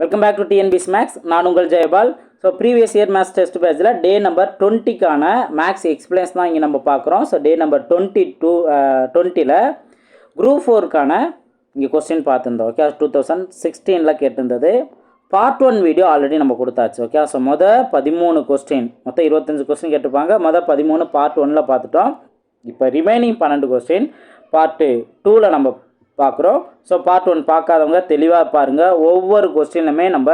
Welcome back to TNPS maths நான் உங்கள் Jayapal. So previous year maths test பேட்சில் day number டுவெண்ட்டிக்கான maths explains தான் இங்கே நம்ம பார்க்குறோம். So day number twenty two டுவெண்ட்டியில் குரூப் ஃபோருக்கான இங்கே கொஸ்டின் பார்த்துருந்தோம். ஓகே டூ தௌசண்ட் சிக்ஸ்டீனில் கேட்டிருந்தது. பார்ட் ஒன் வீடியோ ஆல்ரெடி நம்ம கொடுத்தாச்சு. ஓகே ஸோ மொதல் பதிமூணு கொஸ்டின் மொத்தம் இருபத்தஞ்சு கொஸ்டின் கேட்டிருப்பாங்க. மொதல் பதிமூணு பார்ட் ஒனில் பார்த்துட்டோம். இப்போ ரிமைனிங் பன்னெண்டு கொஸ்டின் பார்ட்டு டூவில் நம்ம பார்க்குறோம். ஸோ பார்ட் ஒன் பார்க்காதவங்க தெளிவாக பாருங்கள் ஒவ்வொரு கொஸ்டினுமே நம்ம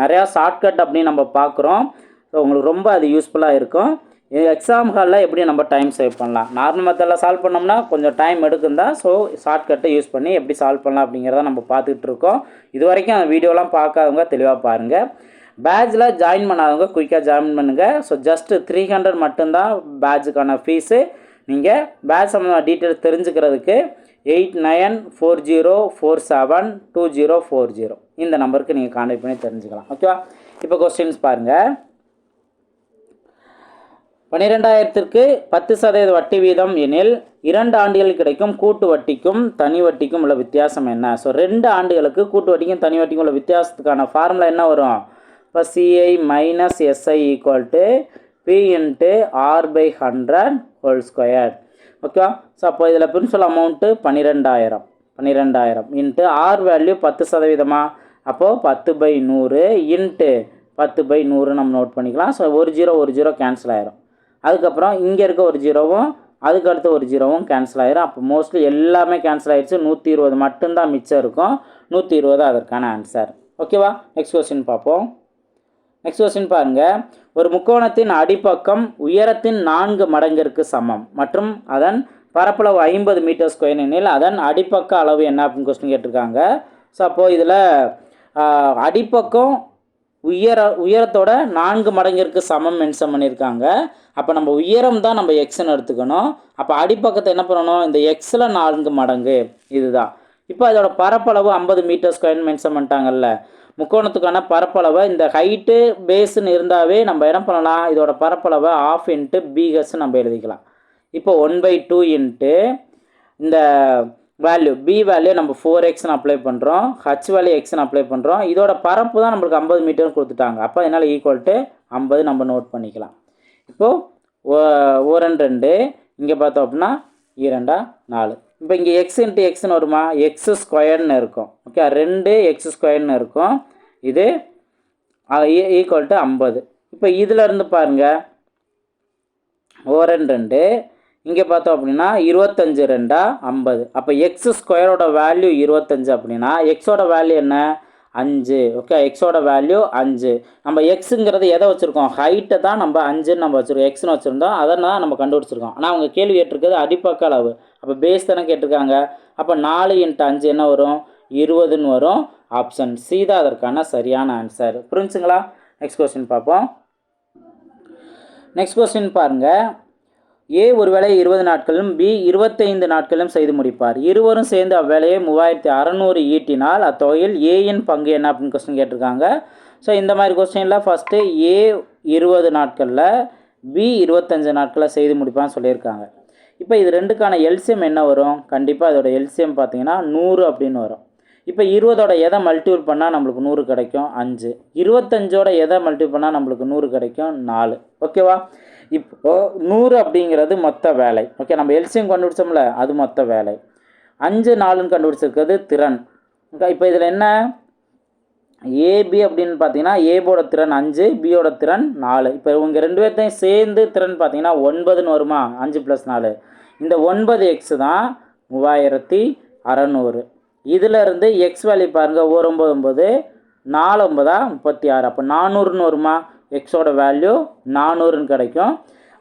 நிறையா ஷார்ட்கட் அப்படின்னு நம்ம பார்க்குறோம். ஸோ உங்களுக்கு ரொம்ப அது யூஸ்ஃபுல்லாக இருக்கும். எக்ஸாம் ஹாலில் எப்படி நம்ம டைம் சேவ் பண்ணலாம்? நார்மல் மெத்தடில் சால்வ் பண்ணோம்னா கொஞ்சம் டைம் எடுக்கும் தான் ஸோ ஷார்ட்கட்டை யூஸ் பண்ணி எப்படி சால்வ் பண்ணலாம் அப்படிங்கிறத நம்ம பார்த்துக்கிட்டு இருக்கோம். இது வரைக்கும் அந்த வீடியோலாம் பார்க்காதவங்க தெளிவாக பாருங்கள் பேட்சில் ஜாயின் பண்ணாதவங்க குயிக்காக ஜாயின் பண்ணுங்கள் ஸோ ஜஸ்ட்டு த்ரீ ஹண்ட்ரட் மட்டும்தான் பேட்சுக்கான ஃபீஸு நீங்கள் பேட்ச் சம்மந்தமான டீட்டெயில்ஸ் தெரிஞ்சுக்கிறதுக்கு eight nine four zero four seven two zero four zero. இந்த நம்பருக்கு நீங்கள் கான்டாக்ட் பண்ணி தெரிஞ்சுக்கலாம். ஓகேவா இப்போ கொஸ்டின்ஸ் பாருங்கள் பன்னிரெண்டாயிரத்திற்கு பத்து சதவீத வட்டி வீதம் எனில் இரண்டு ஆண்டுகள் கிடைக்கும் கூட்டு வட்டிக்கும் தனி வட்டிக்கும் உள்ள வித்தியாசம் என்ன? ஸோ ரெண்டு ஆண்டுகளுக்கு கூட்டு வட்டிக்கும் தனி வட்டிக்கும் உள்ள வித்தியாசத்துக்கான ஃபார்முலா என்ன வரும்? இப்போ CI minus SI equal to P into R by hundred whole square ஓகேவா ஸோ அப்போ இதில் பிரின்சிபல் அமௌண்ட்டு பன்னிரெண்டாயிரம். பன்னிரெண்டாயிரம். இன்ட்டு ஆர் வேல்யூ பத்து சதவீதமா? அப்போது பத்து பை நூறு இன்ட்டு பத்து பை நூறு நம்ம நோட் பண்ணிக்கலாம். ஸோ ஒரு ஜீரோ ஒரு ஜீரோ கேன்சல் ஆயிரும். அதுக்கப்புறம் இங்கே இருக்க ஒரு ஜீரோவும் அதுக்கு ஒரு ஜீரோவும் கேன்சல் ஆயிரும். அப்போ மோஸ்ட்லி எல்லாமே கேன்சல் ஆயிடுச்சு. நூற்றி இருபது மட்டும்தான் மிச்சம் இருக்கும். நூற்றி இருபது அதற்கான ஆன்சர் ஓகேவா நெக்ஸ்ட் கொஸ்டின் பார்ப்போம். நெக்ஸ்ட் கொஸ்டின் பாருங்க. ஒரு முக்கோணத்தின் அடிப்பக்கம் உயரத்தின் நான்கு மடங்கிற்கு சமம். மற்றும் அதன் பரப்பளவு ஐம்பது மீட்டர் ஸ்கொயர் எனில் அதன் அடிப்பக்க அளவு என்ன அப்படின்னு கொஸ்டின் கேட்டிருக்காங்க. ஸோ அப்போது இதில் அடிப்பக்கம் உயர உயரத்தோட நான்கு மடங்கிற்கு சமம் மென்ஷன் பண்ணியிருக்காங்க. அப்போ நம்ம உயரம் தான் நம்ம எக்ஸ்ன்னு எடுத்துக்கணும். அப்போ அடிப்பக்கத்தை என்ன பண்ணணும்? இந்த எக்ஸில் நான்கு மடங்கு. இதுதான். இப்போ அதோட பரப்பளவு ஐம்பது மீட்டர் ஸ்கொயர் மென்ஷன் பண்ணிட்டாங்கல்ல. முக்கோணத்துக்கான பரப்பளவை இந்த ஹைட்டு பேஸ்ன்னு இருந்தாவே நம்ம என்ன பண்ணலாம்? இதோட பரப்பளவை ஆஃப் இன்ட்டு பிஹெச் நம்ம எழுதிக்கலாம். இப்போ ஒன் பை டூ இன்ட்டு இந்த வேல்யூ பி வேல்யூ நம்ம ஃபோர் எக்ஸ்னு அப்ளை பண்ணுறோம் ஹச் வேல்யூ எக்ஸ்னு அப்ளை பண்ணுறோம் இதோட பரப்பு தான் நம்மளுக்கு ஐம்பது மீட்டர்னு கொடுத்துட்டாங்க. அப்போ அதனால் ஈக்குவல் டு ஐம்பது நம்ம நோட் பண்ணிக்கலாம். இப்போது ஓரன் ரெண்டு இங்கே பார்த்தோம் அப்படின்னா இரண்டா நாலு. இப்போ இங்கே எக்ஸ் இன்ட்டு எக்ஸ்னு வருமா? எக்ஸ் ஸ்கொயர்னு இருக்கும். ஓகே ரெண்டு எக்ஸ் ஸ்கொயர்னு இருக்கும். இது ஈக்குவல் டு ஐம்பது. இப்போ இதில் இருந்து பாருங்கள் ஓரன் ரெண்டு. இங்கே பார்த்தோம் அப்படின்னா இருபத்தஞ்சு ரெண்டா ஐம்பது. அப்போ எக்ஸ் ஸ்கொயரோட வேல்யூ இருபத்தஞ்சு அப்படின்னா எக்ஸோட வேல்யூ என்ன? அஞ்சு. ஓகே எக்ஸோட வேல்யூ அஞ்சு. நம்ம எக்ஸுங்கிறது எதை வச்சுருக்கோம்? ஹைட்டை தான் நம்ம அஞ்சுன்னு நம்ம வச்சுருக்கோம். எக்ஸ்னு வச்சுருந்தோம். அதை தான் நம்ம கண்டுபிடிச்சிருக்கோம். ஆனால் அவங்க கேள்வி கேட்டிருக்கிறது அடிப்பக்க அளவு. அப்போ பேஸ் தானே கேட்டிருக்காங்க. அப்போ நாலு இன்ட்டு அஞ்சு என்ன வரும்? இருபதுன்னு வரும். ஆப்ஷன் சி தான் அதற்கான சரியான ஆன்சர் புரிஞ்சுங்களா? நெக்ஸ்ட் கொஸ்டின் பார்ப்போம். நெக்ஸ்ட் கொஸ்டின் பாருங்கள் ஏ ஒரு வேலையை இருபது நாட்களும் பி இருபத்தைந்து நாட்களும் செய்து முடிப்பார். இருவரும் சேர்ந்து அவ்வேலையை மூவாயிரத்தி அறநூறு ஈட்டினால் அத்தொகையில் ஏயின் பங்கு என்ன அப்படின்னு கொஸ்டின் கேட்டிருக்காங்க. ஸோ இந்த மாதிரி கொஸ்டினில் ஃபஸ்ட்டு ஏ இருபது நாட்களில் பி இருபத்தஞ்சு நாட்களில் செய்து முடிப்பான்னு சொல்லியிருக்காங்க. இப்போ இது ரெண்டுக்கான எல்சியம் என்ன வரும்? கண்டிப்பாக அதோட எல்சியம் பார்த்தீங்கன்னா நூறு அப்படின்னு வரும். இப்போ இருபதோட எதை மல்டிபிள் பண்ணால் நம்மளுக்கு நூறு கிடைக்கும்? அஞ்சு. இருபத்தஞ்சோட எதை மல்டிபிள் பண்ணால் நம்மளுக்கு நூறு கிடைக்கும்? நாலு. ஓகேவா இப்போ நூறு அப்படிங்கிறது மொத்த வேலை. ஓகே நம்ம எல்சியம் கண்டுபிடிச்சோம்ல அது மொத்த வேலை. அஞ்சு நாலுன்னு கண்டுபிடிச்சிருக்கிறது திறன். ஓகே இப்போ இதில் என்ன? ஏபி அப்படின்னு பார்த்தீங்கன்னா ஏபோட திறன் அஞ்சு பியோட திறன் நாலு. இப்போ இவங்க ரெண்டு பேர்த்தையும் சேர்ந்து திறன் பார்த்தீங்கன்னா ஒன்பதுன்னு வருமா? அஞ்சு ப்ளஸ் நாலு. இந்த ஒன்பது எக்ஸ் தான் மூவாயிரத்தி அறநூறு. இதில் இருந்து எக்ஸ் வேல்யூ பாருங்கள் ஒரு ஒம்பது ஒம்பது நாலு ஒம்பதா முப்பத்தி ஆறு அப்போ நானூறுன்னு வருமா? எக்ஸோட வேல்யூ நானூறுன்னு கிடைக்கும்.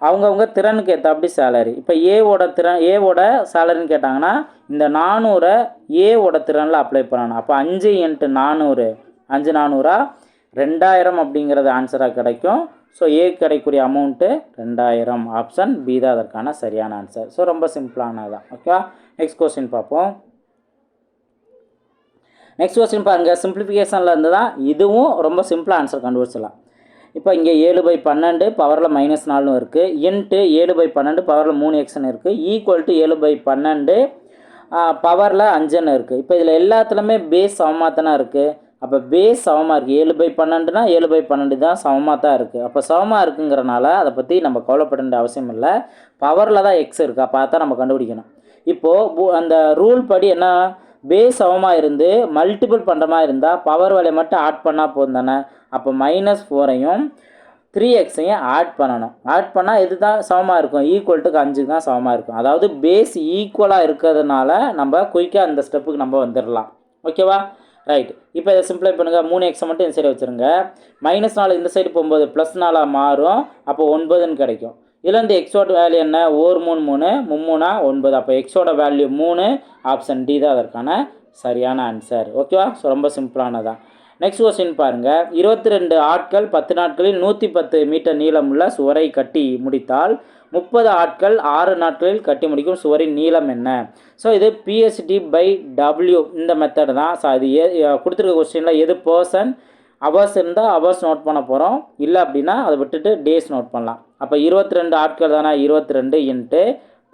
அவங்கவுங்க திறனுக்கு ஏற்றபடி சேலரி இப்போ ஏவோட திறன் ஏவோட சேலரின்னு கேட்டாங்கன்னா இந்த நானூறை ஏவோட திறனில் அப்ளை பண்ணணும். அப்போ அஞ்சு இன்ட்டு நானூறு. அஞ்சு நானூறா? ரெண்டாயிரம் அப்படிங்கிறது ஆன்சராக கிடைக்கும். ஸோ ஏ கிடைக்கக்கூடிய அமௌண்ட்டு ரெண்டாயிரம். ஆப்ஷன் பி தான் அதற்கான சரியான ஆன்சர் ஸோ ரொம்ப சிம்பிளானதான் ஓகேவா நெக்ஸ்ட் கொஸ்டின் பார்ப்போம். நெக்ஸ்ட் கொஸ்டின் பாருங்கள் சிம்பிளிஃபிகேஷனில் இருந்து தான் இதுவும் ரொம்ப சிம்பிளாக ஆன்சர் கண்டுபிடிச்சிடலாம். இப்போ இங்கே ஏழு பை பன்னெண்டு பவரில் மைனஸ் நாலும் இருக்குது இன்ட்டு ஏழு பை பன்னெண்டு பவரில் மூணு எக்ஸ்னு இருக்குது ஈக்குவல் டு ஏழு பை பன்னெண்டு பவரில் அஞ்சுன்னு இருக்குது இப்போ இதில் எல்லாத்துலேயுமே பேஸ் சமமாக தானே இருக்குது அப்போ பேஸ் சமமாக இருக்குது ஏழு பை பன்னெண்டுனா ஏழு பை பன்னெண்டு தான் சமமாக தான் இருக்குது அப்போ சமமாக இருக்குங்கிறனால அதை பற்றி நம்ம கவலைப்பட வேண்டிய அவசியம் இல்லை. பவரில் தான் எக்ஸ் இருக்குது அப்போ நம்ம கண்டுபிடிக்கணும். இப்போது அந்த ரூல் படி என்ன பேஸ் சமமாக இருந்து மல்டிபிள் பண்ணுற மாதிரி இருந்தால் பவர் வேலையை மட்டும் ஆட் பண்ணால் போதும் தானே. அப்போ மைனஸ் ஃபோரையும் த்ரீ எக்ஸையும் ஆட் பண்ணணும். ஆட் பண்ணால் இது தான் சமமாக இருக்கும் ஈக்குவல்ட்டுக்கு அஞ்சு தான் சமமாக இருக்கும். அதாவது பேஸ் ஈக்குவலாக இருக்கிறதுனால நம்ம குயிக்காக அந்த ஸ்டெப்புக்கு நம்ம வந்துடலாம். ஓகேவா ரைட் இப்போ இதை சிம்பிளை பண்ணுங்கள் மூணு எக்ஸை மட்டும் இந்த சைடு வச்சுருங்க. மைனஸ் நாலு இந்த சைடு போகும்போது ப்ளஸ் நாலாக மாறும். அப்போ ஒன்பதுன்னு கிடைக்கும். இதில் இந்த எக்ஸோட வேல்யூ என்ன? ஓர் மூணு மூணு மும்மூணா ஒன்பது. அப்போ எக்ஸோட வேல்யூ மூணு ஆப்ஷன் டி தான் அதற்கான சரியான ஆன்சர் ஓகேவா ஸோ ரொம்ப சிம்பிளானதான் நெக்ஸ்ட் கொஸ்டின் பாருங்கள் இருபத்தி ரெண்டு ஆட்கள் பத்து நாட்களில் நூற்றி பத்து மீட்டர் நீளமுள்ள சுவரை கட்டி முடித்தால் முப்பது ஆட்கள் ஆறு நாட்களில் கட்டி முடிக்கும் சுவரின் நீளம் என்ன? ஸோ இது பிஎஸ்டி பை டபிள்யூ இந்த மெத்தட் தான். ஸோ அது ஏ கொடுத்துருக்க கொஸ்டினில் எது பர்சன் அவர்ஸ் இருந்தால் அவர்ஸ் நோட் பண்ண போகிறோம் இல்லை அப்படின்னா அதை விட்டுட்டு டேஸ் நோட் பண்ணலாம். அப்போ இருபத்தி ரெண்டு ஆட்கள் தானே? இருபத்தி ரெண்டு இன்ட்டு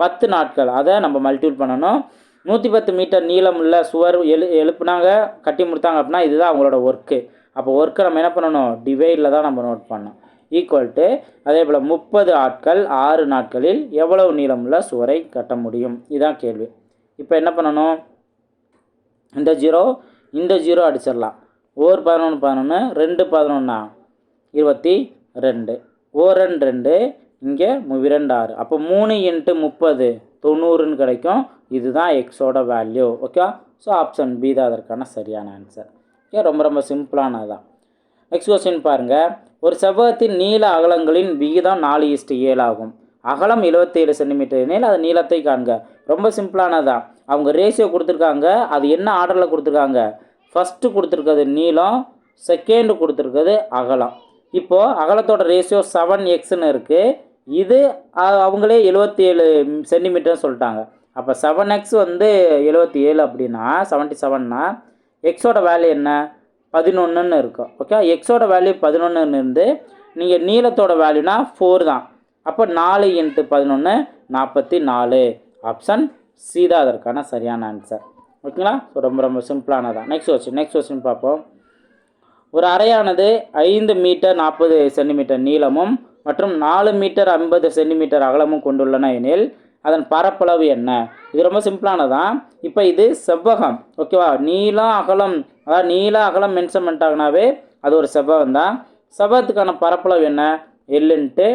பத்து நாட்கள். அதை நம்ம மல்டிபிள் பண்ணணும். நூற்றி பத்து மீட்டர் நீளமுள்ள சுவர் எழு எழுப்புனாங்க கட்டி முடித்தாங்க அப்படின்னா இதுதான் அவங்களோட ஒர்க்கு அப்போ ஒர்க்கை நம்ம என்ன பண்ணணும்? டிவைடில் தான் நம்ம நோட் பண்ணணும். ஈக்குவல் டு அதே போல் முப்பது ஆட்கள் ஆறு நாட்களில் எவ்வளவு நீளமுள்ள சுவரை கட்ட முடியும்? இதுதான் கேள்வி. இப்போ என்ன பண்ணணும்? இந்த ஜீரோ இந்த ஜீரோ அடிச்சிடலாம். ஒரு பதினொன்று பதினொன்று ரெண்டு பதினொன்னா? இருபத்தி ரெண்டு. ஓரன் ரெண்டு ரெண்டு இங்கே இரண்டு ஆறு. அப்போ மூணு இன்ட்டு முப்பது தொண்ணூறுன்னு கிடைக்கும். இதுதான் எக்ஸோட value okay so option B தான் அதற்கான சரியான ஆன்சர் ஓகே ரொம்ப ரொம்ப சிம்பிளானது தான் நெக்ஸ்ட் கொஸ்டின் பாருங்கள் ஒரு செவ்வகத்தின் நீள அகலங்களின் விகிதம் நாலு இஸ்ட்டு ஏழு ஆகும். அகலம் 77 சென்டிமீட்டர் எனில் அது நீளத்தை காண்க. ரொம்ப சிம்பிளானதான் அவங்க ரேஷியோ கொடுத்துருக்காங்க. அது என்ன ஆர்டரில் கொடுத்துருக்காங்க? ஃபஸ்ட்டு கொடுத்துருக்கிறது நீளம் செகண்டு கொடுத்துருக்கிறது அகலம். இப்போது அகலத்தோட ரேஷியோ செவன் எக்ஸ்னு இருக்குது இது அவங்களே எழுபத்தி ஏழு சென்டிமீட்டர்னு சொல்லிட்டாங்க. அப்போ செவன் எக்ஸ் வந்து எழுபத்தி ஏழு அப்படின்னா செவன்ட்டி செவன்னா எக்ஸோட வேல்யூ என்ன? பதினொன்றுன்னு இருக்கும் ஓகே எக்ஸோட வேல்யூ பதினொன்றுன்னு இருந்து நீங்கள் நீளத்தோட வேல்யூனா ஃபோர் தான். அப்போ நாலு இன்ட்டு பதினொன்று நாற்பத்தி நாலு ஆப்ஷன் சி தான் அதற்கான சரியான ஆன்சர் ஓகேங்களா ஸோ ரொம்ப ரொம்ப சிம்பிளானதான் நெக்ஸ்ட் கொஸ்டின் நெக்ஸ்ட் கொஸ்டின் பார்ப்போம். ஒரு அறையானது ஐந்து மீட்டர் நாற்பது சென்டிமீட்டர் நீளமும் மற்றும் நாலு மீட்டர் ஐம்பது சென்டிமீட்டர் அகலமும் கொண்டுள்ளன எனில் அதன் பரப்பளவு என்ன? இது ரொம்ப சிம்பிளானதான் இப்போ இது செவ்வகம் ஓகேவா நீளம் அகலம் அதாவது நீள அகலம் மென்ஷன் பண்ணிட்டாங்கனாவே அது ஒரு செவ்வகம் தான் செவ்வகத்துக்கான பரப்பளவு என்ன? எல்லுன்ட்டு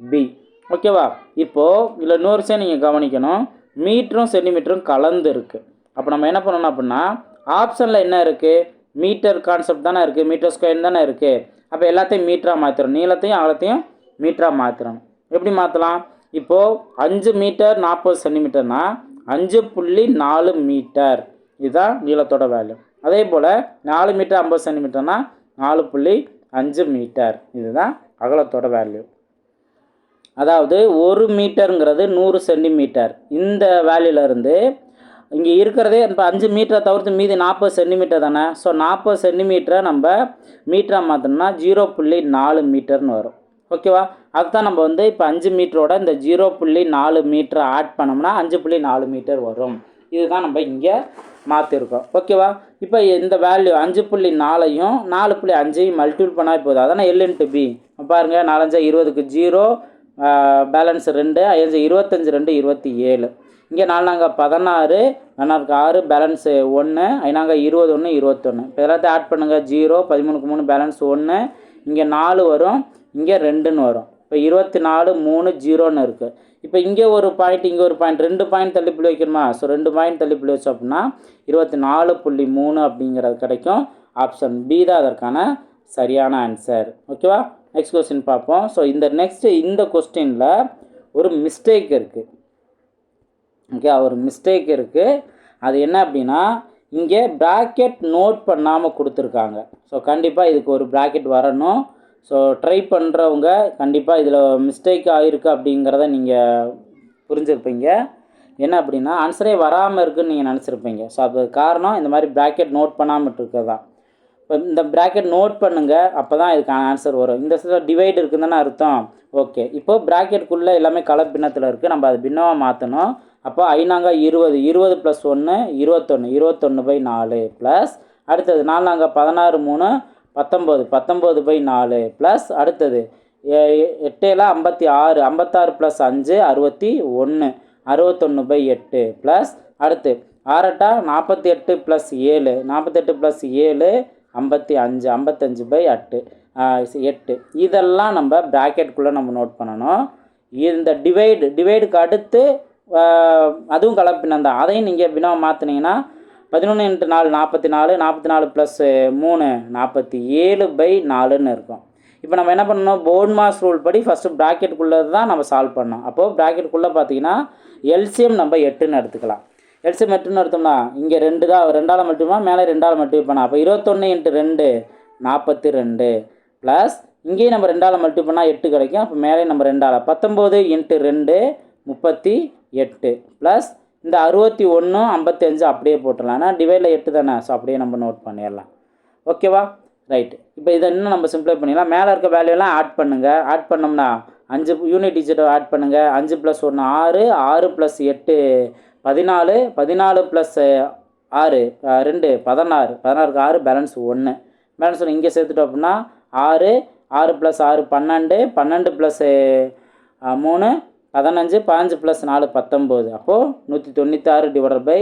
பி ஓகேவா இப்போது இதில் இன்னொரு விஷயம் நீங்கள் கவனிக்கணும். மீட்டரும் சென்டிமீட்டரும் கலந்து இருக்குது அப்போ நம்ம என்ன பண்ணணும் அப்படின்னா ஆப்ஷனில் என்ன இருக்குது மீட்டர் கான்செப்ட் தானே இருக்குது மீட்டர் ஸ்கொயர் தானே இருக்குது அப்போ எல்லாத்தையும் மீட்டராக மாற்றிடும் நீளத்தையும் அகலத்தையும் மீட்டராக மாற்றணும் எப்படி மாற்றலாம் இப்போது அஞ்சு மீட்டர் நாற்பது சென்டிமீட்டர்னா அஞ்சு புள்ளி நாலு மீட்டர் இதுதான் நீளத்தோட வேல்யூ அதே போல் நாலு மீட்டர் ஐம்பது சென்டிமீட்டர்னா நாலு புள்ளி அஞ்சு மீட்டர் இதுதான் அகலத்தோட வேல்யூ அதாவது ஒரு மீட்டருங்கிறது நூறு சென்டிமீட்டர் இந்த வேல்யூலேருந்து இங்கே இருக்கிறதே இப்போ அஞ்சு மீட்டரை தவிர்த்து மீதி நாற்பது சென்டிமீட்டர் தானே? ஸோ நாற்பது சென்டிமீட்டரை நம்ம மீட்டராக மாற்றணும்னா ஜீரோ புள்ளி நாலு மீட்டர்னு வரும். ஓகேவா அதுதான் நம்ம வந்து இப்போ அஞ்சு மீட்டரோட இந்த ஜீரோ புள்ளி நாலு மீட்டரை ஆட் பண்ணோம்னா அஞ்சு புள்ளி நாலு மீட்டர் வரும். இதுதான் நம்ம இங்கே மாற்றிருக்கோம் ஓகேவா இப்போ இந்த வேல்யூ அஞ்சு புள்ளி நாலையும் நாலு புள்ளி அஞ்சையும் மல்டிபிள் பண்ணால் போதும். அதானே எல் இன்ட்டு பி பாருங்கள் நாலஞ்சா இருபதுக்கு ஜீரோ பேலன்ஸ் ரெண்டு அஞ்சு இருபத்தஞ்சி ரெண்டு இருபத்தி ஏழு. இங்கே நாலாங்க பதினாறு நாலாங்க ஆறு பேலன்ஸு ஒன்று ஐநாங்க இருபது ஒன்று இருபத்தொன்று இப்போ எல்லாத்தையும் ஆட் பண்ணுங்கள் ஜீரோ பதிமூணுக்கு மூணு பேலன்ஸ் ஒன்று இங்கே நாலு வரும் இங்கே ரெண்டுன்னு வரும். இப்போ இருபத்தி நாலு மூணு ஜீரோன்னு இருக்குது இப்போ இங்கே ஒரு பாயிண்ட் இங்கே ஒரு பாயிண்ட் ரெண்டு பாயிண்ட் தள்ளி புள்ளி வைக்கணுமா? ஸோ ரெண்டு பாயிண்ட் தள்ளி புள்ளி வச்சோம் அப்படின்னா இருபத்தி நாலு புள்ளி மூணு அப்படிங்கிறது கிடைக்கும். ஆப்ஷன் பி தான் அதற்கான சரியான ஆன்சர் ஓகேவா நெக்ஸ்ட் கொஸ்டின் பார்ப்போம். ஸோ இந்த நெக்ஸ்ட்டு இந்த கொஸ்டினில் ஒரு மிஸ்டேக் இருக்குது ஓகே ஒரு மிஸ்டேக் இருக்குது அது என்ன அப்படின்னா இங்கே ப்ராக்கெட் நோட் பண்ணாமல் கொடுத்துருக்காங்க. ஸோ கண்டிப்பாக இதுக்கு ஒரு ப்ராக்கெட் வரணும். ஸோ ட்ரை பண்ணுறவங்க கண்டிப்பாக இதில் மிஸ்டேக் ஆகிருக்கு அப்படிங்கிறத நீங்கள் புரிஞ்சுருப்பீங்க. என்ன அப்படின்னா ஆன்சரே வராமல் இருக்குன்னு நீங்கள் நினச்சிருப்பீங்க. ஸோ அது காரணம் இந்த மாதிரி ப்ராக்கெட் நோட் பண்ணாமல் இருக்கிறது தான் இப்போ இந்த ப்ராக்கெட் நோட் பண்ணுங்கள் அப்போ தான் இதுக்கான ஆன்சர் வரும். இந்த சில டிவைட் இருக்குதுன்னு அர்த்தம். ஓகே இப்போது ப்ராக்கெட்டுக்குள்ளே எல்லாமே கலர் பின்னத்தில் இருக்குது நம்ம அதை பின்னமாக மாற்றணும் அப்போ ஐநாங்க இருபது இருபது ப்ளஸ் ஒன்று இருபத்தொன்று இருபத்தொன்று பை நாலு ப்ளஸ் அடுத்தது நாலு நாங்க பதினாறு மூணு பத்தொம்போது பத்தொம்போது பை நாலு ப்ளஸ் அடுத்தது எ- எட்டேல ஐம்பத்தி ஆறு ஐம்பத்தாறு ப்ளஸ் அஞ்சு அறுபத்தி ஒன்று அறுபத்தொன்று பை எட்டு ப்ளஸ் அடுத்து ஆறட்டா நாற்பத்தி எட்டு ப்ளஸ் ஏழு நாற்பத்தெட்டு ப்ளஸ் ஏழு ஐம்பத்தி அஞ்சு ஐம்பத்தஞ்சு பை எட்டு எட்டு. இதெல்லாம் நம்ம ப்ராக்கெட்குள்ளே நம்ம நோட் பண்ணணும். இந்த டிவைடு டிவைடுக்கு அடுத்து அதுவும் கலப்பினம் தான். அதையும் நீங்கள் வினாவை மாற்றினீங்கன்னா பதினொன்று இன்ட்டு நாலு நாற்பத்தி நாலு நாற்பத்தி நாலு ப்ளஸ் மூணு நாற்பத்தி ஏழு பை நாலுன்னு இருக்கும். இப்போ நம்ம என்ன பண்ணணும்? போர்ட் மாஸ் ரூல் படி ஃபஸ்ட்டு ப்ராக்கெட்டுக்குள்ளே தான் நம்ம சால்வ் பண்ணோம் அப்போது ப்ராக்கெட்டுக்குள்ளே பார்த்தீங்கன்னா எல்சிஎம் நம்ம எட்டுன்னு எடுத்துக்கலாம். எல்சிஎம் எட்டுன்னு எடுத்தோம்னா இங்கே ரெண்டு தான் ரெண்டால் மட்டுமா மேலே ரெண்டால் மட்டும் பண்ணலாம் அப்போ இருபத்தொன்று இன்ட்டு ரெண்டு நாற்பத்தி ரெண்டு ப்ளஸ் இங்கேயும் நம்ம ரெண்டால் மல்டி பண்ணால் எட்டு கிடைக்கும். அப்போ மேலே நம்ம ரெண்டால் பத்தொம்போது இன்ட்டு ரெண்டு முப்பத்தி எட்டு. ப்ளஸ் இந்த அறுபத்தி ஒன்று ஐம்பத்தஞ்சு அப்படியே போட்டுடலாம். ஏன்னா டிவைடில் எட்டு தானே ஸோ அப்படியே நம்ம நோட் பண்ணிடலாம். ஓகேவா ரைட்டு இப்போ இதை இன்னும் நம்ம சிம்ப்ளை பண்ணிடலாம். மேலே இருக்க வேல்யூலாம் ஆட் பண்ணுங்கள் ஆட் பண்ணோம்னா அஞ்சு யூனிட் டிஜிட்டை ஆட் பண்ணுங்கள் அஞ்சு ப்ளஸ் ஒன்று ஆறு. ஆறு ப்ளஸ் எட்டு பதினாலு. பதினாலு ப்ளஸ் ஆறு ரெண்டு பதினாறு. பதினாறுக்கு ஆறு பேலன்ஸ் ஒன்று. பேலன்ஸ் ஒன்று இங்கே சேர்த்துட்டோம் அப்படின்னா ஆறு. ஆறு ப்ளஸ் ஆறு பன்னெண்டு. பன்னெண்டு ப்ளஸ்ஸு மூணு. பதினஞ்சு பதினஞ்சு ப்ளஸ் நாலு பத்தொம்போது அப்போது நூற்றி தொண்ணூத்தாறு டிவைடட் பை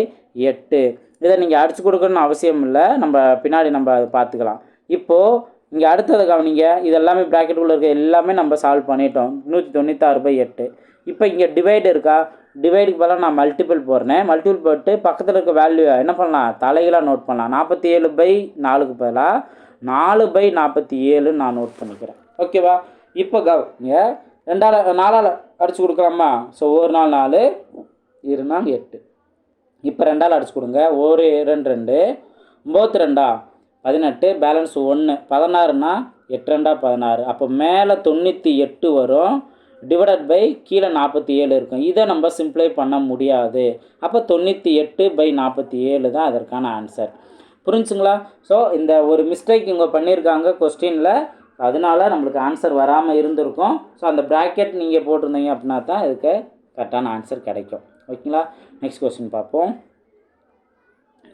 எட்டு. இதை நீங்கள் அடித்து கொடுக்கணும்னு அவசியம் இல்லை. நம்ம பின்னாடி நம்ம அதை பார்த்துக்கலாம். இப்போது இங்கே அடுத்தது கவனிங்க. இது எல்லாமே ப்ராக்கெட்டுக்குள்ளே இருக்க எல்லாமே நம்ம சால்வ் பண்ணிட்டோம். நூற்றி தொண்ணூத்தாறு பை எட்டு. இப்போ இங்கே டிவைடு இருக்கா? டிவைடுக்கு பதிலாக நான் மல்டிபிள் போடுறேன். மல்டிபிள் போட்டு பக்கத்தில் இருக்க வேல்யூ என்ன பண்ணலாம்? தலைகளாக நோட் பண்ணலாம். நாற்பத்தி ஏழு பை நாலுக்கு பதிலாக நாலு பை நாற்பத்தி ஏழுன்னு நான் நோட் பண்ணிக்கிறேன். ஓகேவா இப்போ கவனிங்க. ரெண்டால் நாலால் அடிச்சு கொடுக்குறோமா ஸோ ஒரு நாள் நாலு இரு நாள் எட்டு. இப்போ ரெண்டால் அடிச்சு கொடுங்க. ஒரு ரெண்டு ரெண்டு. ஒம்பத்து ரெண்டா? பதினெட்டு. பேலன்ஸ் ஒன்று பதினாறுனா எட்டு ரெண்டா? பதினாறு. அப்போ மேலே தொண்ணூற்றி எட்டு வரும். டிவைடட் பை கீழே நாற்பத்தி ஏழு இருக்கும். இதை நம்ம சிம்ப்ளை பண்ண முடியாது. அப்போ தொண்ணூற்றி எட்டு பை நாற்பத்தி ஏழு தான் அதற்கான ஆன்சர் புரிஞ்சுங்களா? ஸோ இந்த ஒரு மிஸ்டேக் இவங்க பண்ணியிருக்காங்க கொஸ்டினில் அதனால நம்மளுக்கு ஆன்சர் வராமல் இருந்திருக்கும். ஸோ அந்த ப்ராக்கெட் நீங்கள் போட்டிருந்தீங்க அப்படின்னா தான் இதுக்கு கரெக்டான ஆன்சர் கிடைக்கும். ஓகேங்களா நெக்ஸ்ட் கொஸ்டின் பார்ப்போம்.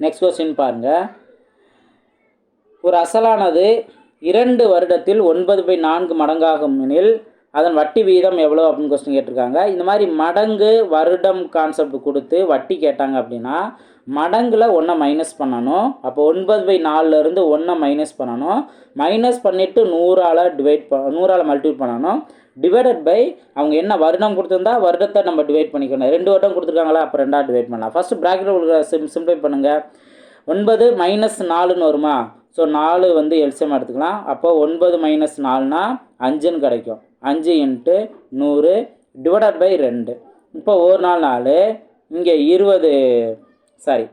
நெக்ஸ்ட் கொஸ்டின் பாருங்கள் ஒரு அசலானது இரண்டு வருடத்தில் ஒன்பது பை நான்கு மடங்காகும் எனில் அதன் வட்டி வீதம் எவ்வளோ அப்படின்னு கொஸ்டின் கேட்டிருக்காங்க. இந்த மாதிரி மடங்கு வருடம் கான்செப்ட் கொடுத்து வட்டி கேட்டாங்க அப்படின்னா மடங்கில் ஒன்றை மைனஸ் பண்ணணும். அப்போ ஒன்பது பை நாலுலேருந்து ஒன்றை மைனஸ் பண்ணணும். மைனஸ் பண்ணிவிட்டு நூறால் டிவைட் ப நூறால் மல்டிபிள் பண்ணணும். டிவைடட் பை அவங்க என்ன வருடம் கொடுத்துருந்தா வருடத்தை நம்ம டிவைட் பண்ணிக்கணும். ரெண்டு வருடம் கொடுத்துருக்காங்களா அப்போ ரெண்டாக டிவைட் பண்ணலாம். ஃபஸ்ட்டு ப்ராக்கெட் உங்களுக்கு சிம் சிம்ப்ளை பண்ணுங்கள் ஒன்பது மைனஸ் நாலுன்னு வருமா? ஸோ நாலு வந்து எல்சியம் எடுத்துக்கலாம். அப்போ ஒன்பது மைனஸ் நாலுனா அஞ்சுன்னு கிடைக்கும். அஞ்சு இன்ட்டு நூறு டிவைடட் பை ரெண்டு. இப்போ ஒரு நாள் நாலு இங்கே இருபது சாரி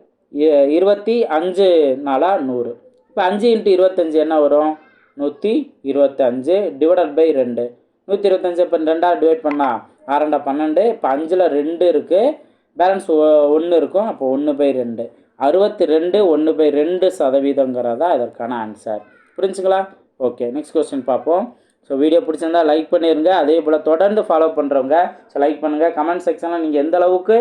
இருபத்தி அஞ்சு நாளாக நூறு. இப்போ அஞ்சு இன்ட்டு இருபத்தஞ்சு என்ன வரும்? நூற்றி இருபத்தஞ்சு டிவைடட் பை ரெண்டு. நூற்றி இருபத்தஞ்சு இப்போ ரெண்டாக டிவைட் பண்ணால் ஆறண்டா பன்னெண்டு. இப்போ அஞ்சில் ரெண்டு இருக்குது பேலன்ஸ் ஒன்று இருக்கும். அப்போ ஒன்று பை ரெண்டு. அறுபத்தி ரெண்டு ஒன்று பை ரெண்டு சதவீதங்கிறதா இதற்கான ஆன்சர் புரிஞ்சுங்களா? ஓகே நெக்ஸ்ட் கொஸ்டின் பார்ப்போம். ஸோ வீடியோ பிடிச்சிருந்தா லைக் பண்ணிடுங்க அதே போல் தொடர்ந்து ஃபாலோ பண்ணுறவங்க ஸோ லைக் பண்ணுங்கள் கமெண்ட் செக்ஷனில் நீங்கள் எந்த அளவுக்கு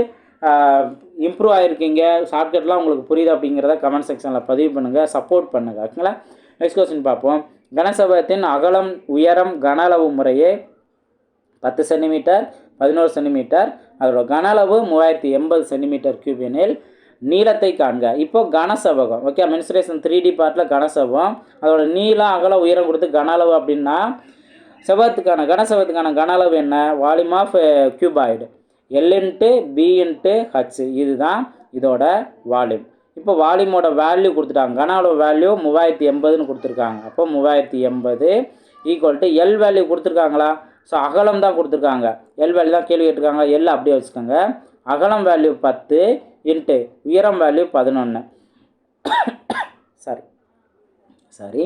இம்ப்ரூவ் ஆகிருக்கீங்க ஷார்ட்கட்லாம் உங்களுக்கு புரியுது அப்படிங்கிறத கமெண்ட் செக்ஷனில் பதிவு பண்ணுங்கள் சப்போர்ட் பண்ணுங்கள் ஓகேங்களா? நெக்ஸ்ட் கொஸ்டின் பார்ப்போம். கனசபத்தின் அகலம் உயரம் கன அளவு முறையே பத்து சென்டிமீட்டர் பதினோரு சென்டிமீட்டர். அதோட கன அளவு மூவாயிரத்தி எண்பது சென்டிமீட்டர் கியூப் எனில் நீளத்தை காண்க. இப்போ கனசபகம். ஓகே மென்சுரேஷன் த்ரீ டி பார்ட்டில் கனசபம் அதோட நீளம் அகலம் உயரம் கொடுத்து கன அளவு அப்படின்னா செவத்துக்கான கனசபத்துக்கான கன அளவு என்ன volume of cuboid L into B into H இதுதான் இதோட வால்யூம். இப்போ வால்யூமோட வேல்யூ கொடுத்துட்டாங்க. கனாவோட வேல்யூ மூவாயிரத்தி எண்பதுன்னு கொடுத்துருக்காங்க. அப்போ மூவாயிரத்தி எண்பது ஈக்குவல் டு எல் வேல்யூ கொடுத்துருக்காங்களா? ஸோ அகலம் தான் கொடுத்துருக்காங்க. எல் வேல்யூ தான் கேள்வி கேட்டிருக்காங்க. எல் அப்படியே வச்சுக்கோங்க. அகலம் வேல்யூ பத்து இன்ட்டு உயரம் வேல்யூ பதினொன்று சாரி சாரி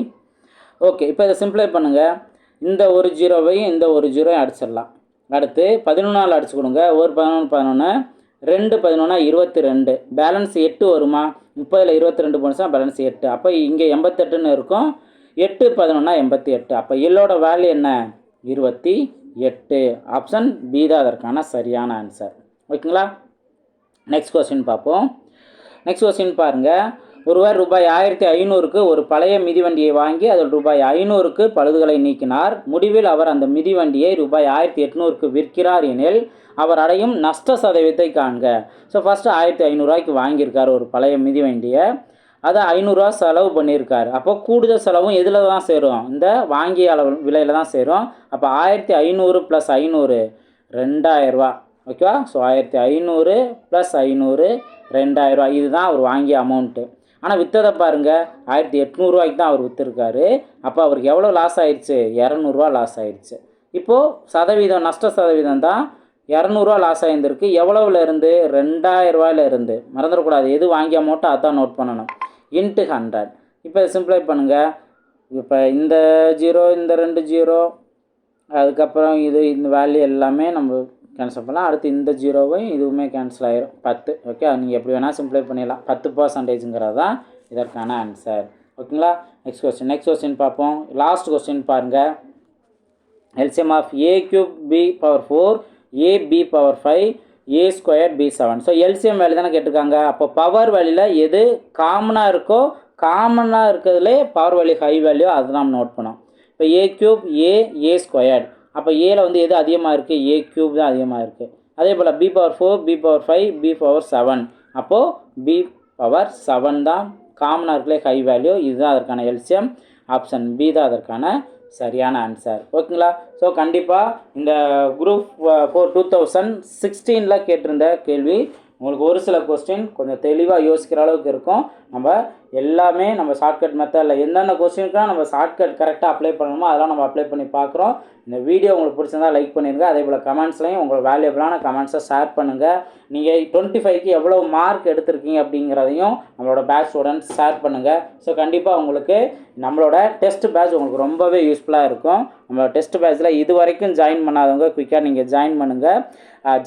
ஓகே இப்போ இதை சிம்ப்ளை பண்ணுங்கள் இந்த ஒரு ஜீரோவையும் இந்த ஒரு ஜீரோவையும் அடிச்சிடலாம். அடுத்து பதினொன்றால் அடிச்சு கொடுங்க. ஒரு பதினொன்று பதினொன்று ரெண்டு பதினொன்னா இருபத்தி ரெண்டு பேலன்ஸ் எட்டு வருமா? முப்பதில் இருபத்தி ரெண்டு போனுச்சுன்னா பேலன்ஸ் எட்டு. அப்போ இங்கே எண்பத்தெட்டுன்னு இருக்கும். எட்டு பதினொன்னா எண்பத்தி எட்டு. அப்போ எல்லோட வேல்யூ என்ன? இருபத்தி எட்டு. ஆப்ஷன் பி தான் அதற்கான சரியான ஆன்சர் ஓகேங்களா நெக்ஸ்ட் கொஸ்டின் பார்ப்போம். நெக்ஸ்ட் கொஸ்டின் பாருங்கள் ஒருவர் ரூபாய் ஆயிரத்தி ஐநூறுக்கு ஒரு பழைய மிதிவண்டியை வாங்கி அதில் ரூபாய் ஐநூறுக்கு பழுதுகளை நீக்கினார். முடிவில் அவர் அந்த மிதிவண்டியை ரூபாய் ஆயிரத்தி எட்நூறுக்கு விற்கிறார் எனில் அவர் அடையும் நஷ்ட சதவீதத்தை காண்க. ஸோ ஃபஸ்ட்டு ஆயிரத்தி ஐநூறுரூவாய்க்கு வாங்கியிருக்கார் ஒரு பழைய மிதிவண்டியை. அதை ஐநூறுரூவா செலவு பண்ணியிருக்கார். அப்போ கூடுதல் செலவும் எதில் தான் சேரும்? இந்த வாங்கிய அளவு விலையில் தான் சேரும். அப்போ ஆயிரத்தி ஐநூறு ப்ளஸ் ஐநூறு ரெண்டாயிரரூவா ஓகேவா ஸோ ஆயிரத்தி ஐநூறு ப்ளஸ் ஐநூறு ரெண்டாயிரரூவா இதுதான் அவர் வாங்கிய அமௌண்ட்டு ஆனால் விற்றதை பாருங்கள் ஆயிரத்தி எட்நூறுவாய்க்கு தான் அவர் விற்றுருக்காரு அப்போ அவருக்கு எவ்வளோ லாஸ் ஆயிடுச்சு இரநூறுவா லாஸ் ஆயிடுச்சு இப்போது சதவீதம் நஷ்ட சதவீதம் தான் இரநூறுவா லாஸ் ஆகியிருந்திருக்கு எவ்வளவுல இருந்து? ரெண்டாயிரம் இருந்து. மறந்துடக்கூடாது. எது வாங்கிய அமௌண்ட்டோ அதான் நோட் பண்ணணும். இன்ட்டு ஹண்ட்ரட் இப்போ சிம்ப்ளை பண்ணுங்கள் இப்போ இந்த ஜீரோ இந்த ரெண்டு ஜீரோ அதுக்கப்புறம் இது இந்த வேல்யூ எல்லாமே நம்ம கேன்சல் பண்ணலாம். அடுத்து இந்த ஜீரோவும் இதுவுமே கேன்சல் ஆயிரும். பத்து. ஓகே நீங்கள் எப்படி வேணால் சிம்பிளை பண்ணிடலாம். பத்து பர்சன்டேஜுங்கிறது தான் இதற்கான ஆன்சர் ஓகேங்களா நெக்ஸ்ட் கொஸ்டின் நெக்ஸ்ட் கொஸ்டின் பார்ப்போம். லாஸ்ட் கொஸ்டின் பாருங்கள் LCM of A cube B power four A B power five A square B seven so LCM value தானே கேட்டிருக்காங்க. அப்போ பவர் வேல்யூவில் எது காமனாக இருக்கோ காமனாக இருக்கிறதுலே பவர் வேல்யூ ஹை வேல்யூ அது நம்ம நோட் பண்ணோம். இப்போ a cube A A squared அப்போ ஏல வந்து எது அதிகமாக இருக்குது ஏ கியூப் தான் அதிகமாக இருக்குது அதே போல் B power four B power five B power seven அப்போது பி பவர் செவன் தான் காமனாக இருக்கலே ஹை வேல்யூ இதுதான் அதற்கான எல்சிஎம் ஆப்ஷன் பி தான் அதற்கான சரியான ஆன்சர் ஓகேங்களா ஸோ கண்டிப்பாக இந்த குரூப் ஃபோர் டூ தௌசண்ட் சிக்ஸ்டீனில் கேட்டிருந்த கேள்வி உங்களுக்கு ஒரு சில கொஸ்டின் கொஞ்சம் தெளிவாக யோசிக்கிற அளவுக்கு இருக்கும். நம்ம எல்லாமே நம்ம ஷார்ட்கட் மெத்தடில் எந்தெந்த கொஸ்டினுக்குலாம் நம்ம ஷார்ட்கட் கரெக்டாக அப்ளை பண்ணணுமோ அதெல்லாம் நம்ம அப்ளை பண்ணி பார்க்குறோம். இந்த வீடியோ உங்களுக்கு பிடிச்சிருந்தா லைக் பண்ணிடுங்க அதே போல் கமெண்ட்ஸ்லையும் உங்களுக்கு வேல்யூபிளான கமெண்ட்ஸை ஷேர் பண்ணுங்கள் நீங்கள் டுவெண்ட்டி ஃபைவ்க்கு எவ்வளோ மார்க் எடுத்திருக்கீங்க அப்படிங்கிறதையும் நம்மளோட பேட்ச் ஸ்டூடெண்ட்ஸ் ஷேர் பண்ணுங்கள் ஸோ கண்டிப்பாக உங்களுக்கு நம்மளோட டெஸ்ட் பேட்ச் உங்களுக்கு ரொம்பவே யூஸ்ஃபுல்லாக இருக்கும். நம்ம டெஸ்ட் பேட்ச்சில் இது வரைக்கும் ஜாயின் பண்ணாதவங்க குயிக்காக நீங்கள் ஜாயின் பண்ணுங்கள்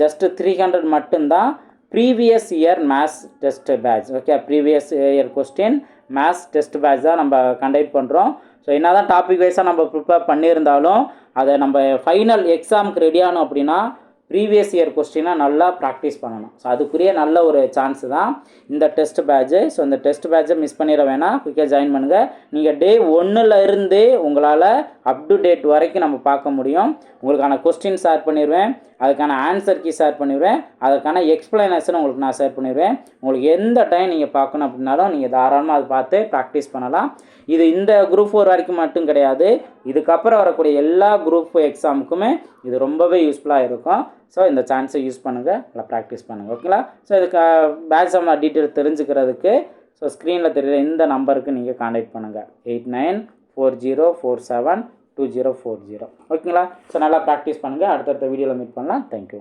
ஜஸ்ட்டு த்ரீ ஹண்ட்ரட் மட்டும்தான். Previous year maths test batch okay previous year question maths test batch தான் நம்ம கண்டக்ட் பண்ணுறோம் ஸோ என்ன தான் டாபிக் வைஸாக நம்ம ப்ரிப்பேர் பண்ணியிருந்தாலும் அதை நம்ம ஃபைனல் எக்ஸாமுக்கு ரெடி அப்படின்னா ப்ரீவியஸ் இயர் கொஸ்டினை நல்லா ப்ராக்டிஸ் பண்ணணும். ஸோ அதுக்குரிய நல்ல ஒரு சான்ஸ் தான் இந்த டெஸ்ட் பேட்ச்சு ஸோ இந்த டெஸ்ட் பேட்சை மிஸ் பண்ணிட வேணாம். குயிக்காக ஜாயின் பண்ணுங்கள் நீங்கள் டே ஒன்றில் உங்களால் அப் டு டேட் வரைக்கும் நம்ம பார்க்க முடியும். உங்களுக்கான கொஸ்டின் ஷேர் பண்ணிடுவேன் அதுக்கான ஆன்சர் கீ ஷேர் பண்ணிடுவேன் அதுக்கான எக்ஸ்பிளனேஷன் உங்களுக்கு நான் ஷேர் பண்ணிடுவேன் உங்களுக்கு எந்த டைம் நீங்கள் பார்க்கணும் அப்படின்னாலும் நீங்கள் தாராளமாக அதை பார்த்து ப்ராக்டிஸ் பண்ணலாம். இது இந்த குரூப் ஃபோர் வரைக்கும் மட்டும் கிடையாது. இதுக்கப்புறம் வரக்கூடிய எல்லா குரூப் எக்ஸாமுக்குமே இது ரொம்பவே யூஸ்ஃபுல்லாக இருக்கும். ஸோ இந்த சான்ஸை யூஸ் பண்ணுங்கள் நல்லா ப்ராக்டிஸ் பண்ணுங்கள் ஓகேங்களா ஸோ இதுக்கு பேட்ச் சம்ம டீட்டெயில் தெரிஞ்சுக்கிறதுக்கு ஸோ ஸ்க்ரீனில் தெரியுற இந்த நம்பருக்கு நீங்கள் காண்டாக்ட் பண்ணுங்கள் eight nine four zero four seven two zero four zero ஓகேங்களா ஸோ நல்லா ப்ராக்டிஸ் பண்ணுங்கள் அடுத்தடுத்த வீடியோவில் மீட் பண்ணலாம். தேங்க்யூ